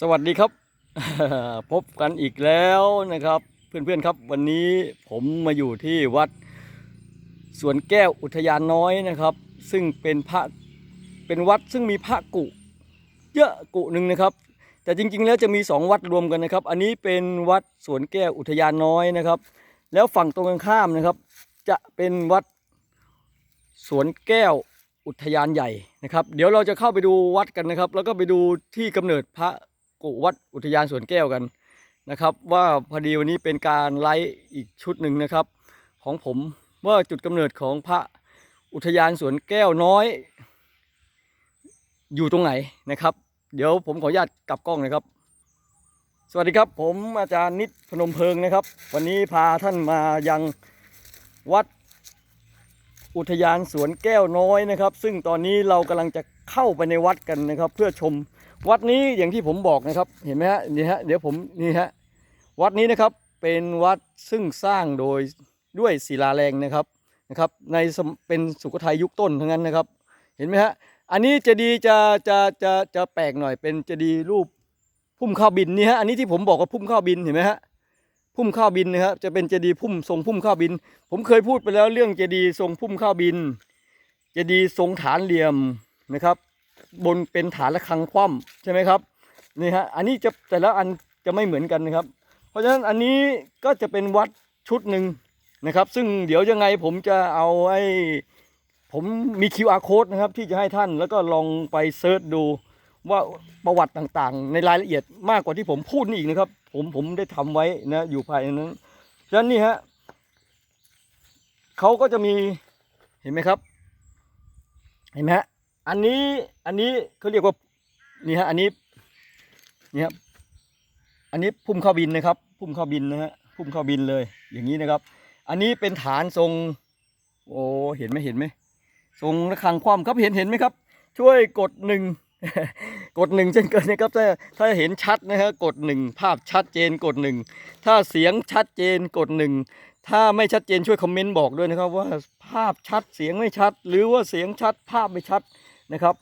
สวัสดีครับ พบกันอีกแล้วนะครับ เพื่อนๆครับวันนี้ผมมาอยู่ที่วัดสวนแก้วอุทยานน้อยนะครับ ซึ่งเป็นพระเป็นวัดซึ่งมีพระกุ เยอะกุหนึ่งนะครับ แต่จริงๆแล้วจะมีสองวัดรวมกันนะครับ อันนี้เป็นวัดสวนแก้วอุทยานน้อยนะครับ แล้วฝั่งตรงกันข้ามนะครับ จะเป็นวัดสวนแก้วอุทยานใหญ่นะครับ เดี๋ยวเราจะเข้าไปดูวัดกันนะครับ แล้วก็ไปดูที่กำเนิดพระ กุวัดอุทยานสวนแก้วกันนะครับ ว่าพอดีวันนี้เป็นการไลฟ์อีกชุดหนึ่งนะครับ ของผมว่าจุดกำเนิดของพระอุทยานสวนแก้วน้อย อยู่ตรงไหนนะครับ เดี๋ยวผมขออนุญาตกลับกล้องนะครับ สวัสดีครับ ผมอาจารย์นิดพนมเพิงนะครับ วันนี้พาท่านมายังวัดอุทยานสวนแก้วน้อยนะครับ ซึ่งตอนนี้เรากำลังจะเข้าไปในวัดกันนะครับ เพื่อชม วัดนี้อย่างที่ผมบอกนะครับ เห็นไหมฮะนี่ฮะเดี๋ยวผมนี่ฮะวัดนี้นะครับเป็นวัดซึ่งสร้างโดยด้วยศิลาแรงนะครับนะครับ ในเป็นสุโขทัยยุคต้นทั้งนั้นนะครับ เห็นไหมฮะอันนี้เจดีย์จะจะจะจะแปลกหน่อย เป็นเจดีย์รูปพุ่มข้าวบินนี่ฮะอันนี้ที่ผมบอกว่าพุ่มข้าวบินเห็นไหมฮะพุ่มข้าวบินนะครับจะเป็นเจดีย์พุ่มทรงพุ่มข้าวบิน ผมเคยพูดไปแล้วเรื่องเจดีย์ทรงพุ่มข้าวบิน เจดีย์ทรงฐานเหลี่ยมนะครับ บนเป็นฐานระฆังคว่ำใช่ไหมครับนี่ฮะอันนี้จะแต่ละอันจะไม่เหมือนกันนะครับ เพราะฉะนั้นอันนี้ก็จะเป็นวัดชุดหนึ่งนะครับ ซึ่งเดี๋ยวยังไงผมจะเอาไอ้ผมมี QR code นะครับที่จะให้ท่านแล้วก็ลองไปเซิร์ชดูว่าประวัติต่างๆ ในรายละเอียดมากกว่าที่ผมพูดนี่อีกนะครับ ผมผมได้ทำไว้นะอยู่ภายในนั้นฉะนั้นนี่ฮะเขาก็จะมีเห็นไหมครับ เห็นไหมฮะ อันนี้อันนี้เขาเรียกว่านี่ฮะอันนี้นี่ครับอันนี้พุ่มข้าวบินนะครับ พุ่มข้าวบินนะฮะพุ่มข้าวบินเลย อย่างนี้นะครับ อันนี้เป็นฐานทรง โอ้เห็นไหมเห็นไหมทรงระฆังคว่ำครับเห็นเห็นไหมครับ ช่วยกดหนึ่งกดหนึ่งเช่นกันนะครับถ้าถ้าเห็นชัดนะฮะกดหนึ่งภาพชัดเจนกดหนึ่งถ้าเสียงชัดเจนกดหนึ่งถ้าไม่ชัดเจนช่วยคอมเมนต์บอกด้วยนะครับ ว่าภาพชัดเสียงไม่ชัด หรือว่าเสียงชัดภาพไม่ชัด นะครับ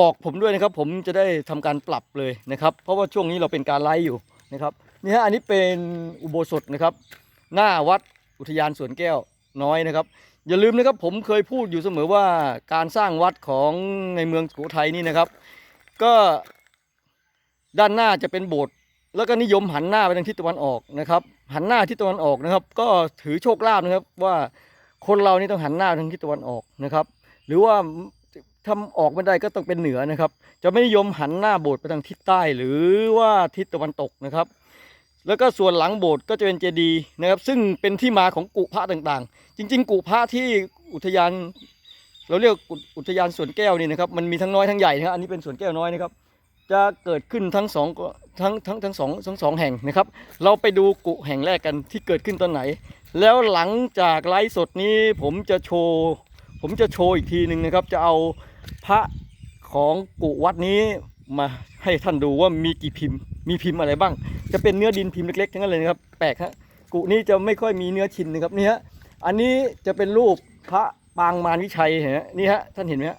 บอกผมด้วยนะครับ ผมจะได้ทำการปรับเลยนะครับ เพราะว่าช่วงนี้เราเป็นการไลฟ์อยู่นะครับนี่ฮะอันนี้เป็นอุโบสถนะครับ หน้าวัดอุทยานสวนแก้วน้อยนะครับ อย่าลืมนะครับผมเคยพูดอยู่เสมอว่าการสร้างวัดของในเมืองสุโขทัยนี่นะครับ ก็ด้านหน้าจะเป็นโบสถ์แล้วก็นิยมหันหน้าไปทางทิศตะวันออกนะครับ หันหน้าทิศตะวันออกนะครับ ก็ถือโชคลาภนะครับว่าคนเรานี่ต้องหันหน้าทางทิศตะวันออกนะครับ หรือว่า ทำออกไม่ได้ก็ต้องเป็นเหนือนะครับ จะไม่นิยมหันหน้าโบสถ์ไปทางทิศใต้หรือว่าทิศตะวันตกนะครับ แล้วก็ส่วนหลังโบสถ์ก็จะเป็นเจดีย์นะครับ ซึ่งเป็นที่มาของกุพระต่างๆ จริง ๆ กุพระที่อุทยาน เราเรียกอุทยานสวนแก้วนี่นะครับ มันมีทั้งน้อยทั้งใหญ่นะครับอันนี้เป็นสวนแก้วน้อยนะครับ จะเกิดขึ้นทั้งสองทั้งทั้งทั้งสองทั้งสองแห่งนะครับ เราไปดูกุแห่งแรกกันที่เกิดขึ้นตอนไหน แล้วหลังจากไลฟ์สดนี้ผมจะโชว์ผมจะโชว์อีกทีหนึ่งนะครับ จะเอา พระของกุวัดนี้มาให้ท่านดูว่ามีกี่พิมพ์ มีพิมพ์อะไรบ้าง จะเป็นเนื้อดินพิมพ์เล็กๆทั้งนั้นเลยนะครับ แปลกฮะกุนี้จะไม่ค่อยมีเนื้อชิ้นนะครับนี่ฮะอันนี้จะเป็นรูปพระปางมารวิชัยฮะนี่ฮะท่านเห็นไหมฮะ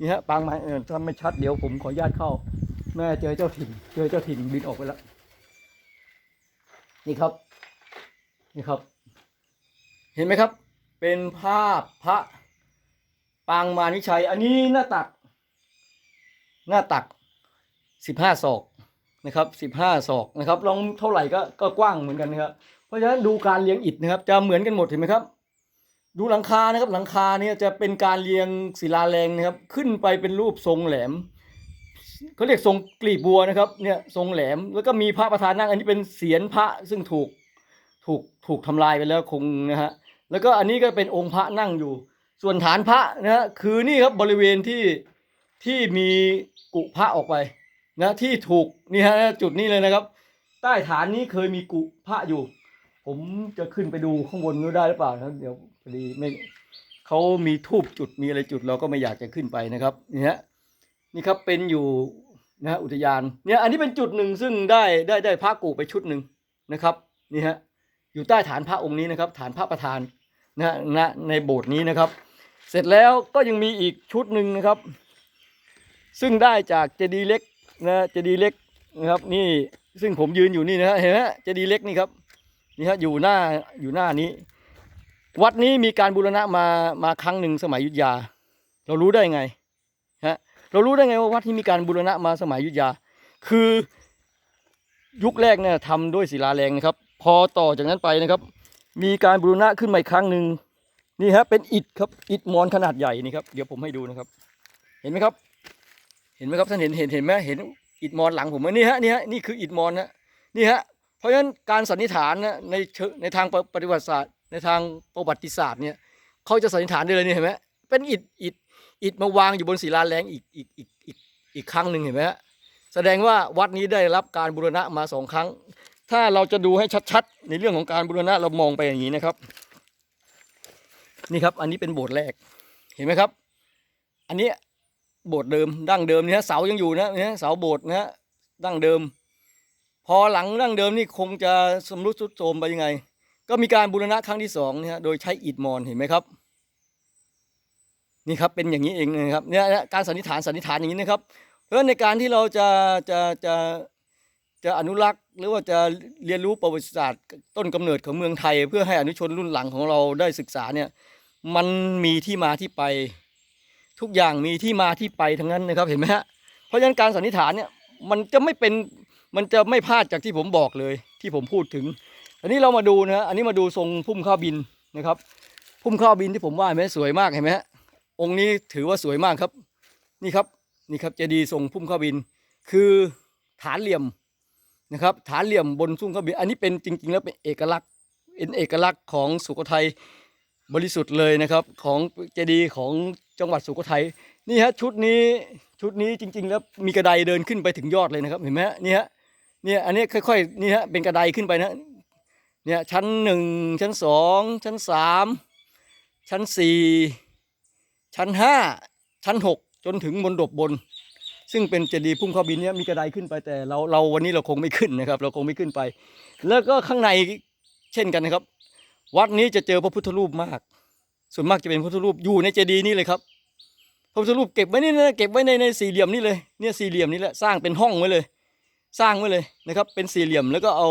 นี่ฮะปางไม้เออถ้าไม่ชัดเดี๋ยวผมขออนุญาตเข้า แม่เจอเจ้าถิ่น เจอเจ้าถิ่นบินออกไปแล้วนี่ครับ นี่ครับ เห็นไหมครับ เป็นภาพพระ ปางมานิชัย อันนี้หน้าตัก หน้าตักสิบห้าศอกนะครับสิบห้าศอกนะครับลองเท่าไหร่ก็ก็กว้างเหมือนกันนะครับเพราะฉะนั้นดูการเลี้ยงอิฐนะครับ จะเหมือนกันหมดเห็นไหมครับ ดูหลังคานะครับหลังคาเนี่ยจะเป็นการเรียงศิลาแรงนะครับ ขึ้นไปเป็นรูปทรงแหลมเขาเรียกทรงกลีบบัวนะครับเนี่ยทรงแหลมแล้วก็มีพระประธานนั่งอันนี้เป็นเสียนพระซึ่งถูกถูกถูกทำลายไปแล้วคงนะฮะแล้วก็อันนี้ก็เป็นองค์พระนั่งอยู่ ส่วนฐานพระนะฮะคือนี่ครับบริเวณที่ที่มีกุพระออกไปนะที่ถูกนี่ฮะจุดนี้เลยนะครับ ใต้ฐานนี้เคยมีกุพระอยู่ ผมจะขึ้นไปดูข้างบนนู้ได้หรือเปล่านะครับเดี๋ยวพอดีไม่เขามีทูบจุดมีอะไรจุดเราก็ไม่อยากจะขึ้นไปนะครับนี่ฮะนี่ครับเป็นอยู่นะฮะอุทยานเนี่ยอันนี้เป็นจุดหนึ่งซึ่งได้ได้ได้พระกูไปชุดหนึ่งนะครับนี่ฮะอยู่ใต้ฐานพระองค์นี้นะครับ ฐานพระประธานนะฮะในโบสถ์นี้นะครับ เสร็จแล้วก็ยังมีอีกชุดหนึ่งนะครับ ซึ่งได้จากเจดีเล็กนะเจดีเล็กนะครับนี่ซึ่งผมยืนอยู่นี่นะฮะเห็นไหมเจดีเล็กนี่ครับนี่ฮะอยู่หน้าอยู่หน้านี้ วัดนี้มีการบูรณะมามาครั้งหนึ่งสมัยยุทธยา เรารู้ได้ไงฮะเรารู้ได้ไงว่าวัดที่มีการบูรณะมาสมัยยุทธยา คือยุคแรกเนี่ยทำด้วยศิลาแรงนะครับ พอต่อจากนั้นไปนะครับ มีการบูรณะขึ้นมาอีกครั้งหนึ่ง นี่ฮะเป็นอิฐครับอิฐมอนขนาดใหญ่นี่ครับเดี๋ยวผมให้ดูนะครับ เห็นไหมครับ เห็นไหมครับท่านเห็นเห็นเห็นไหมเห็นอิฐมอนหลังผมไหมนี่ฮะนี่ฮะนี่คืออิฐมอนนะนี่ฮะเพราะฉะนั้นการสันนิษฐานนะในในทางปฏิวัติศาสตร์ ในทางประวัติศาสตร์เนี่ยเขาจะสันนิษฐานได้เลยนี่เห็นไหมเป็นอิฐอิฐอิฐมาวางอยู่บนศิลาแรงอีกอีกอีกอีกอีกครั้งหนึ่งเห็นไหมฮะแสดงว่าวัดนี้ได้รับการบูรณะมาสองครั้ง ถ้าเราจะดูให้ชัดๆ ในเรื่องของการบูรณะเรามองไปอย่างนี้นะครับ นี่ครับ อันนี้เป็นโบสถ์แรก เห็นไหมครับ อันนี้โบสถ์เดิมดั้งเดิมเนี่ยเสายังอยู่นะเนี่ยเสาโบสถ์นะฮะดั้งเดิม พอหลังดั้งเดิมนี่คงจะสมรุดสุดโทรมไปยังไง ก็มีการบูรณะครั้งที่สองเนี่ยโดยใช้อิฐมอนเห็นไหมครับ นี่ครับเป็นอย่างนี้เองนะครับเนี่ยการสันนิษฐานสันนิษฐานอย่างนี้นะครับ เพราะในการที่เราจะจะจะ จะอนุรักษ์หรือว่าจะเรียนรู้ประวัติศาสตร์ ต้นกำเนิดของเมืองไทย เพื่อให้อนุชนรุ่นหลังของเราได้ศึกษาเนี่ยมันมีที่มาที่ไป ทุกอย่างมีที่มาที่ไปทั้งนั้นนะครับเห็นไหมฮะเพราะฉะนั้นการสันนิษฐานเนี่ยมันจะไม่เป็นมันจะไม่พลาดจากที่ผมบอกเลยที่ผมพูดถึง อันนี้เรามาดูนะฮะอันนี้มาดูทรงพุ่มข้าวบินนะครับ พุ่มข้าวบินที่ผมว่าเห็นไหมสวยมากเห็นไหมฮะองค์นี้ถือว่าสวยมากครับ นี่ครับนี่ครับเจดีย์ทรงพุ่มข้าวบิน คือฐานเหลี่ยม นะครับฐานเหลี่ยมบนซุ้มเขาวบินอันนี้เป็นจริง ๆ แล้วเป็นเอกลักษณ์เป็นเอกลักษณ์ของสุโขทัยบริสุทธิ์เลยนะครับของเจดีย์ของจังหวัดสุโขทัยนี่ฮะชุดนี้ชุดนี้จริง ๆ แล้วมีกระไดเดินขึ้นไปถึงยอดเลยนะครับเห็นไหมฮะนี่ฮะเนี่ยอันนี้ค่อยๆนี่ฮะเป็นกระไดขึ้นไปนะเนี่ยชั้นหนึ่งชั้นสองชั้นสามชั้นสี่ชั้นห้าชั้นหกจนถึงบนดบบน ซึ่งเป็นเจดีย์พุ่มข้าวบินเนี่ยมีกระไดขึ้นไปแต่เราเราวันนี้เราคงไม่ขึ้นนะครับ เราคงไม่ขึ้นไป แล้วก็ข้างในเช่นกันนะครับ วัดนี้จะเจอพระพุทธรูปมาก ส่วนมากจะเป็นพระพุทธรูปอยู่ในเจดีย์นี่เลยครับพระพุทธรูปเก็บไว้นี่นะเก็บไว้ในในสี่เหลี่ยมนี่เลยเนี่ยสี่เหลี่ยมนี่แหละสร้างเป็นห้องไว้เลย สร้างไว้เลยนะครับ เป็นสี่เหลี่ยมแล้วก็เอา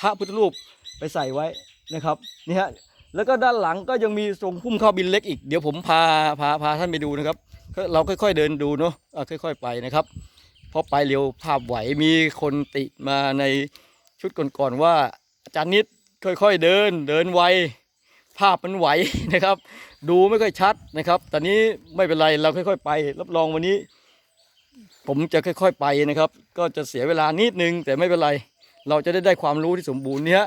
พระพุทธรูปไปใส่ไว้นะครับนี่ฮะแล้วก็ด้านหลังก็ยังมีทรงพุ่มข้าวบินเล็กอีก เดี๋ยวผมพาพาพาท่านไปดูนะครับ เราค่อยๆเดินดูเนาะค่อย ๆ ไปนะครับ เพราะไปเร็วภาพไหวมีคนติมาในชุดก่อนๆว่าอาจารย์นิดค่อยๆเดิน เดินไวภาพมันไหวนะครับ ดูไม่ค่อยชัดนะครับ ตอนนี้ไม่เป็นไรเราค่อย ๆ ไป รับรองวันนี้ ผมจะค่อย ๆ ไปนะครับ ก็จะเสียเวลานิดนึง แต่ไม่เป็นไร เราจะได้ได้ความรู้ที่สมบูรณ์เนี่ย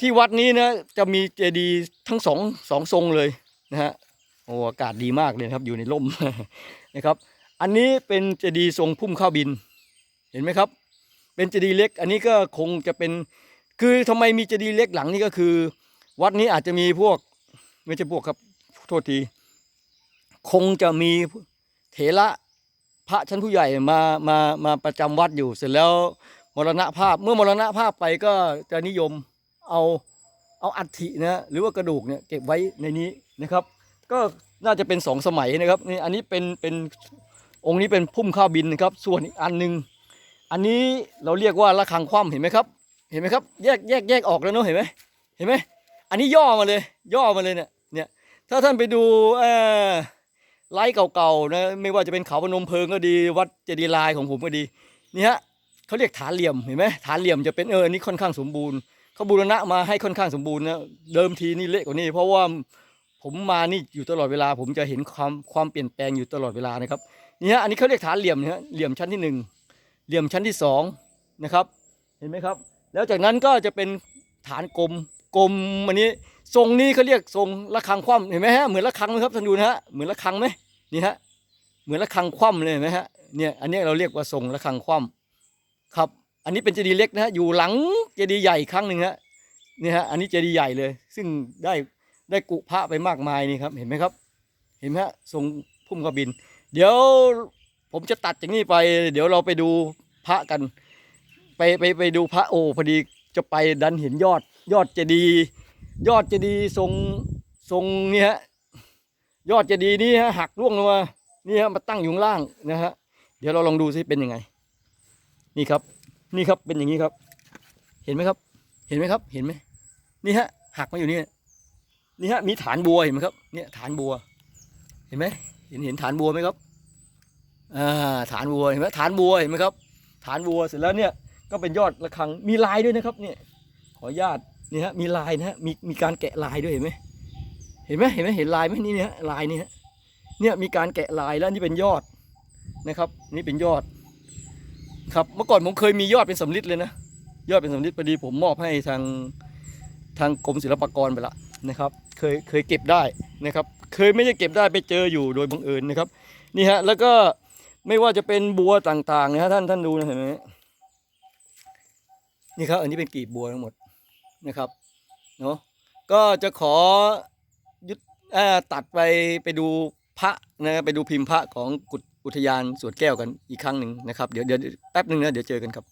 ที่วัดนี้นะจะมีเจดีย์ทั้งสองสองทรงเลยนะฮะ โอ้อากาศดีมากเลยครับอยู่ในร่มนะครับ อันนี้เป็นเจดีย์ทรงพุ่มข้าวบิน เห็นไหมครับ เป็นเจดีย์เล็ก อันนี้ก็คงจะเป็นคือทำไมมีเจดีย์เล็กหลังนี้ก็คือ วัดนี้อาจจะมีพวกไม่ใช่พวกครับโทษทีคงจะมีเถระพระชั้นผู้ใหญ่มามามาประจำวัดอยู่ เสร็จแล้วมรณภาพเมื่อมรณภาพไปก็จะนิยมเอาเอาอัฐินะหรือว่ากระดูกเนี่ยเก็บไว้ในนี้นะครับ ก็น่าจะเป็นสองสมัยนะครับนี่อันนี้เป็นเป็นองค์นี้เป็นพุ่มข้าวบินนะครับ ส่วนอีกอันหนึ่งอันนี้เราเรียกว่าระฆังคว่ำเห็นไหมครับ เห็นไหมครับ แยกแยกแยกออกแล้วเนาะเห็นไหมเห็นไหมอันนี้ย่อมาเลย ย่อมาเลยเนี่ยเนี่ยถ้าท่านไปดูเอ่อไลฟ์เก่าๆนะไม่ว่าจะเป็นเขาพนมเพลิงก็ดีวัดเจดีย์ลายของผมก็ดีนี่ฮะเขาเรียกฐานเหลี่ยมเห็นไหมฐานเหลี่ยมจะเป็นเอออนนี่ค่อนข้างสมบูรณ์เขาบูรณะมาให้ค่อนข้างสมบูรณ์นะเดิมทีนี่เละกว่านี้เพราะว่า ผมมานี่อยู่ตลอดเวลา ผมจะเห็นความความเปลี่ยนแปลงอยู่ตลอดเวลานะครับนี่ฮะอันนี้เขาเรียกฐานเหลี่ยมนะฮะเหลี่ยมชั้นที่หนึ่งเหลี่ยมชั้นที่สองนะครับ เห็นไหมครับ แล้วจากนั้นก็จะเป็นฐานกลมกลมอันนี้ทรงนี้เขาเรียกทรงระฆังคว่ำเห็นไหมฮะเหมือนระฆังไหมครับท่านดูนะฮะเหมือนระฆังไหมนี่ฮะเหมือนระฆังคว่ำเลยเห็นไหมฮะเนี่ยอันนี้เราเรียกว่าทรงระฆังคว่ำครับ อันนี้เป็นเจดีย์เล็กนะฮะอยู่หลังเจดีย์ใหญ่อีกครั้งหนึ่งฮะนี่ฮะอันนี้เจดีย์ใหญ่เลย ซึ่งได้ ได้กุพระไปมากมายนี่ครับ เห็นไหมครับ เห็นไหมฮะทรงพุ่มกระบิน เดี๋ยวผมจะตัดจากนี้ไป เดี๋ยวเราไปดูพระกัน ไปไปไปดูพระโอ้พอดีจะไปดันเห็นยอด ยอดเจดี ยอดเจดีทรงทรงนี่ฮะยอดเจดีนี่ฮะหักร่วงลงมานี่ฮะมาตั้งอยู่ล่างนะฮะเดี๋ยวเราลองดูซิเป็นยังไง นี่ครับ นี่ครับเป็นอย่างนี้ครับ เห็นไหมครับ เห็นไหมครับ เห็นไหมนี่ฮะหักมาอยู่นี่ นี่ฮะมีฐานบัวเห็นไหมครับเนี่ยฐานบัว เห็นไหมเห็นเห็นฐานบัวไหมครับอ่าฐานบัวเห็นไหมฐานบัวเห็นไหมครับ ฐานบัวเสร็จแล้วเนี่ยก็เป็นยอดระฆังมีลายด้วยนะครับเนี่ยขออนุญาตนี่ฮะมีลายนะฮะมีมีการแกะลายด้วยเห็นไหมเห็นไหมเห็นไหมเห็นลายไหมนี่เนี่ยลายนี่ฮะเนี่ยมีการแกะลายแล้วนี่เป็นยอดนะครับนี่เป็นยอด ครับเมื่อก่อนผมเคยมียอดเป็นสำลิดเลยนะยอดเป็นสำลิดพอดีผมมอบให้ทางทางกรมศิลปากรไปละ นะครับ เคยเคยเก็บได้นะครับ เคยไม่ได้เก็บได้ไปเจออยู่โดยบังเอิญนะครับ นี่ฮะแล้วก็ไม่ว่าจะเป็นบัวต่างๆนะฮะท่านท่านดูนะเห็นไหมนี่ครับ อันนี้เป็นกลีบบัวทั้งหมดนะครับเนาะก็จะขอยุดตัดไปไปดูพระนะไปดูพิมพ์พระของกุฏอุทยานสวนแก้วกันอีกครั้งหนึ่งนะครับ เดี๋ยวเดี๋ยวแป๊บหนึ่งนะเดี๋ยวเจอกันครับ